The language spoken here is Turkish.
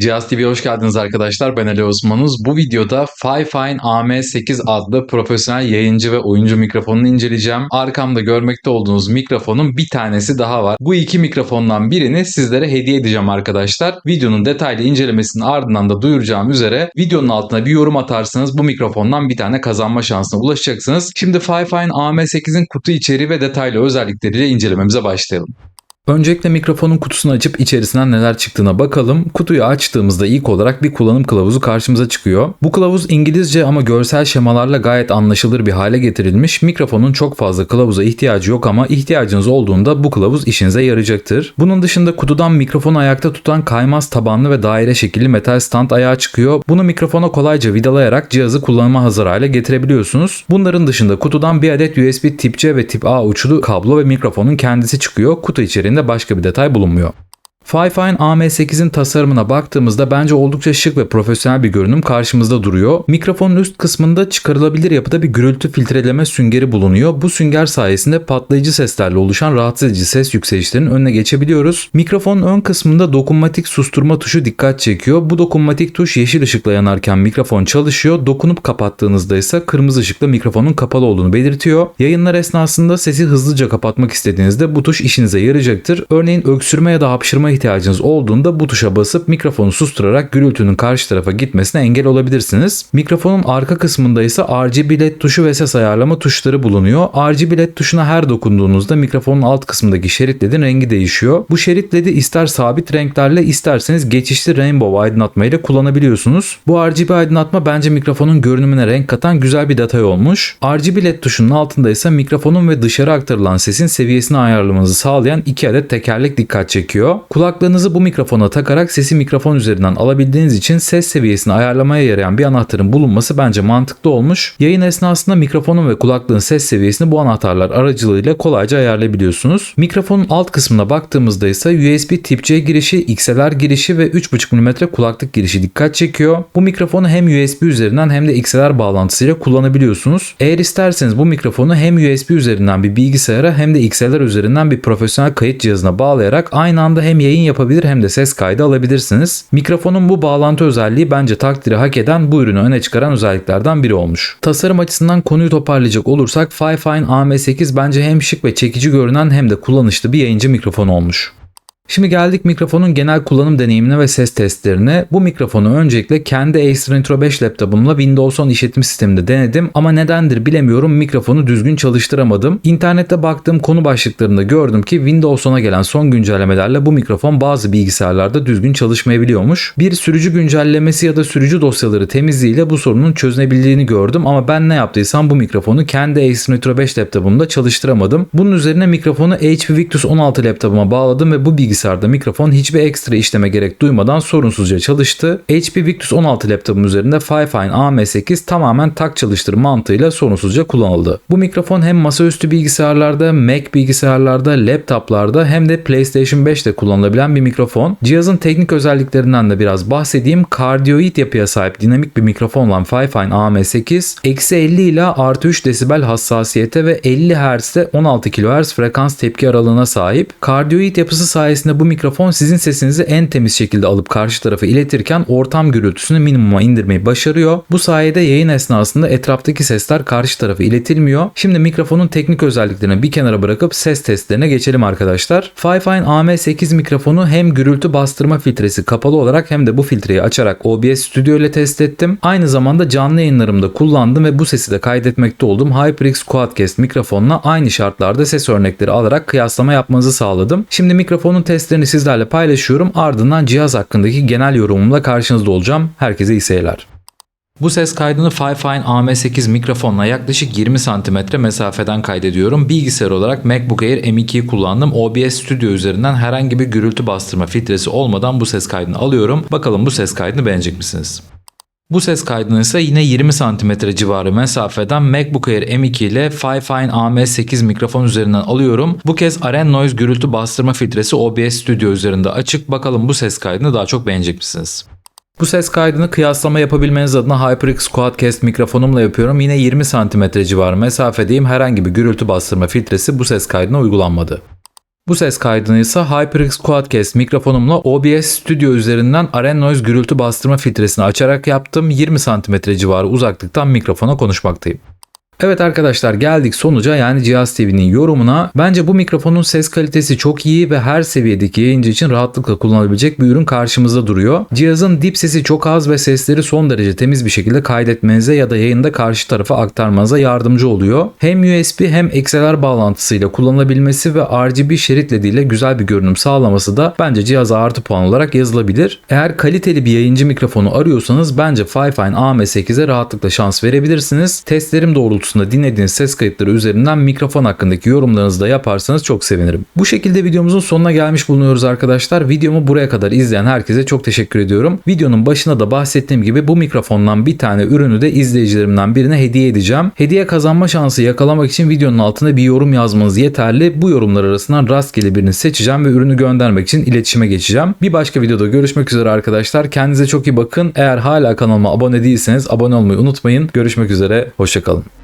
Cihaz TV'ye hoş geldiniz arkadaşlar. Ben Ali Osmanuz. Bu videoda Fifine AM8 adlı profesyonel yayıncı ve oyuncu mikrofonunu inceleyeceğim. Arkamda görmekte olduğunuz mikrofonun bir tanesi daha var. Bu iki mikrofondan birini sizlere hediye edeceğim arkadaşlar. Videonun detaylı incelemesinin ardından da duyuracağım üzere videonun altına bir yorum atarsanız bu mikrofondan bir tane kazanma şansına ulaşacaksınız. Şimdi Fifine AM8'in kutu içeriği ve detaylı özellikleriyle incelememize başlayalım. Öncelikle mikrofonun kutusunu açıp içerisinden neler çıktığına bakalım. Kutuyu açtığımızda ilk olarak bir kullanım kılavuzu karşımıza çıkıyor. Bu kılavuz İngilizce ama görsel şemalarla gayet anlaşılır bir hale getirilmiş. Mikrofonun çok fazla kılavuza ihtiyacı yok ama ihtiyacınız olduğunda bu kılavuz işinize yarayacaktır. Bunun dışında kutudan mikrofonu ayakta tutan kaymaz tabanlı ve daire şekilli metal stand ayağı çıkıyor. Bunu mikrofona kolayca vidalayarak cihazı kullanıma hazır hale getirebiliyorsunuz. Bunların dışında kutudan bir adet USB tip C ve tip A uçlu kablo ve mikrofonun kendisi çıkıyor. Kutu içeriğinde başka bir detay bulunmuyor. Fifine AM8'in tasarımına baktığımızda bence oldukça şık ve profesyonel bir görünüm karşımızda duruyor. Mikrofonun üst kısmında çıkarılabilir yapıda bir gürültü filtreleme süngeri bulunuyor. Bu sünger sayesinde patlayıcı seslerle oluşan rahatsız edici ses yükselişlerinin önüne geçebiliyoruz. Mikrofonun ön kısmında dokunmatik susturma tuşu dikkat çekiyor. Bu dokunmatik tuş yeşil ışıkla yanarken mikrofon çalışıyor. Dokunup kapattığınızda ise kırmızı ışıkla mikrofonun kapalı olduğunu belirtiyor. Yayınlar esnasında sesi hızlıca kapatmak istediğinizde bu tuş işinize yarayacaktır. Örneğin öksürme ya da hapşırma ihtiyacınız olduğunda bu tuşa basıp mikrofonu susturarak gürültünün karşı tarafa gitmesine engel olabilirsiniz. Mikrofonun arka kısmında ise RGB LED tuşu ve ses ayarlama tuşları bulunuyor. RGB LED tuşuna her dokunduğunuzda mikrofonun alt kısmındaki şerit LED'in rengi değişiyor. Bu şerit LED'i ister sabit renklerle isterseniz geçişli rainbow aydınlatma ile kullanabiliyorsunuz. Bu RGB aydınlatma bence mikrofonun görünümüne renk katan güzel bir detay olmuş. RGB LED tuşunun altında ise mikrofonun ve dışarı aktarılan sesin seviyesini ayarlamanızı sağlayan iki adet tekerlek dikkat çekiyor. Kulaklığınızı bu mikrofona takarak sesi mikrofon üzerinden alabildiğiniz için ses seviyesini ayarlamaya yarayan bir anahtarın bulunması bence mantıklı olmuş. Yayın esnasında mikrofonun ve kulaklığın ses seviyesini bu anahtarlar aracılığıyla kolayca ayarlayabiliyorsunuz. Mikrofonun alt kısmına baktığımızda ise USB tip C girişi, XLR girişi ve 3.5 mm kulaklık girişi dikkat çekiyor. Bu mikrofonu hem USB üzerinden hem de XLR bağlantısıyla kullanabiliyorsunuz. Eğer isterseniz bu mikrofonu hem USB üzerinden bir bilgisayara hem de XLR üzerinden bir profesyonel kayıt cihazına bağlayarak aynı anda hem yayın yapabilir hem de ses kaydı alabilirsiniz. Mikrofonun bu bağlantı özelliği bence takdiri hak eden bu ürünü öne çıkaran özelliklerden biri olmuş. Tasarım açısından konuyu toparlayacak olursak Fifine AM8 bence hem şık ve çekici görünen hem de kullanışlı bir yayıncı mikrofon olmuş. Şimdi geldik mikrofonun genel kullanım deneyimine ve ses testlerine. Bu mikrofonu öncelikle kendi Acer Intro 5 laptopumla Windows 10 işletim sisteminde denedim ama nedendir bilemiyorum mikrofonu düzgün çalıştıramadım. İnternette baktığım konu başlıklarında gördüm ki Windows 10'a gelen son güncellemelerle bu mikrofon bazı bilgisayarlarda düzgün çalışmayabiliyormuş. Bir sürücü güncellemesi ya da sürücü dosyaları temizliğiyle bu sorunun çözünebildiğini gördüm ama ben ne yaptıysam bu mikrofonu kendi Acer Intro 5 laptopumda çalıştıramadım. Bunun üzerine mikrofonu HP Victus 16 laptopuma bağladım ve bu bilgisayar bilgisayarda mikrofon hiçbir ekstra işleme gerek duymadan sorunsuzca çalıştı. HP Victus 16 laptopum üzerinde Fifine AM8 tamamen tak çalıştır mantığıyla sorunsuzca kullanıldı. Bu mikrofon hem masaüstü bilgisayarlarda, Mac bilgisayarlarda, laptoplarda hem de PlayStation 5'te kullanılabilen bir mikrofon. Cihazın teknik özelliklerinden de biraz bahsedeyim. Kardioid yapıya sahip dinamik bir mikrofon olan Fifine AM8, eksi 50 ile artı 3 desibel hassasiyete ve 50 Hz'de 16 kHz frekans tepki aralığına sahip. Kardioid yapısı sayesinde sayesinde bu mikrofon sizin sesinizi en temiz şekilde alıp karşı tarafa iletirken ortam gürültüsünü minimuma indirmeyi başarıyor. Bu sayede yayın esnasında etraftaki sesler karşı tarafa iletilmiyor. Şimdi mikrofonun teknik özelliklerini bir kenara bırakıp ses testlerine geçelim arkadaşlar. Fifine AM8 mikrofonu hem gürültü bastırma filtresi kapalı olarak hem de bu filtreyi açarak OBS Studio ile test ettim. Aynı zamanda canlı yayınlarımda kullandım ve bu sesi de kaydetmekte olduğum HyperX Quadcast mikrofonla aynı şartlarda ses örnekleri alarak kıyaslama yapmanızı sağladım. Şimdi mikrofonun testlerini sizlerle paylaşıyorum. Ardından cihaz hakkındaki genel yorumumla karşınızda olacağım. Herkese iyi seyirler. Bu ses kaydını Fifine AM8 mikrofonla yaklaşık 20 cm mesafeden kaydediyorum. Bilgisayar olarak MacBook Air M2'yi kullandım. OBS Studio üzerinden herhangi bir gürültü bastırma filtresi olmadan bu ses kaydını alıyorum. Bakalım bu ses kaydını beğenecek misiniz? Bu ses kaydını ise yine 20 cm civarı mesafeden MacBook Air M2 ile Fifine AM8 mikrofon üzerinden alıyorum. Bu kez Aren Noise gürültü bastırma filtresi OBS Studio üzerinde açık. Bakalım bu ses kaydını daha çok beğenecek misiniz? Bu ses kaydını kıyaslama yapabilmeniz adına HyperX Quadcast mikrofonumla yapıyorum. Yine 20 cm civarı mesafedeyim. Herhangi bir gürültü bastırma filtresi bu ses kaydına uygulanmadı. Bu ses kaydını ise HyperX Quadcast mikrofonumla OBS Studio üzerinden Aren Noise gürültü bastırma filtresini açarak yaptım. 20 cm civarı uzaklıktan mikrofona konuşmaktayım. Evet arkadaşlar geldik sonuca yani Cihaz TV'nin yorumuna. Bence bu mikrofonun ses kalitesi çok iyi ve her seviyedeki yayıncı için rahatlıkla kullanabilecek bir ürün karşımızda duruyor. Cihazın dip sesi çok az ve sesleri son derece temiz bir şekilde kaydetmenize ya da yayında karşı tarafa aktarmanıza yardımcı oluyor. Hem USB hem XLR bağlantısıyla kullanılabilmesi ve RGB şerit LED ile güzel bir görünüm sağlaması da bence cihaza artı puan olarak yazılabilir. Eğer kaliteli bir yayıncı mikrofonu arıyorsanız bence Fifine AM8'e rahatlıkla şans verebilirsiniz. Testlerim doğrultusunda dinlediğiniz ses kayıtları üzerinden mikrofon hakkındaki yorumlarınızı da yaparsanız çok sevinirim. Bu şekilde videomuzun sonuna gelmiş bulunuyoruz arkadaşlar. Videomu buraya kadar izleyen herkese çok teşekkür ediyorum. Videonun başına da bahsettiğim gibi bu mikrofondan bir tane ürünü de izleyicilerimden birine hediye edeceğim. Hediye kazanma şansı yakalamak için videonun altına bir yorum yazmanız yeterli. Bu yorumlar arasından rastgele birini seçeceğim ve ürünü göndermek için iletişime geçeceğim. Bir başka videoda görüşmek üzere arkadaşlar. Kendinize çok iyi bakın. Eğer hala kanalıma abone değilseniz abone olmayı unutmayın. Görüşmek üzere. Hoşçakalın.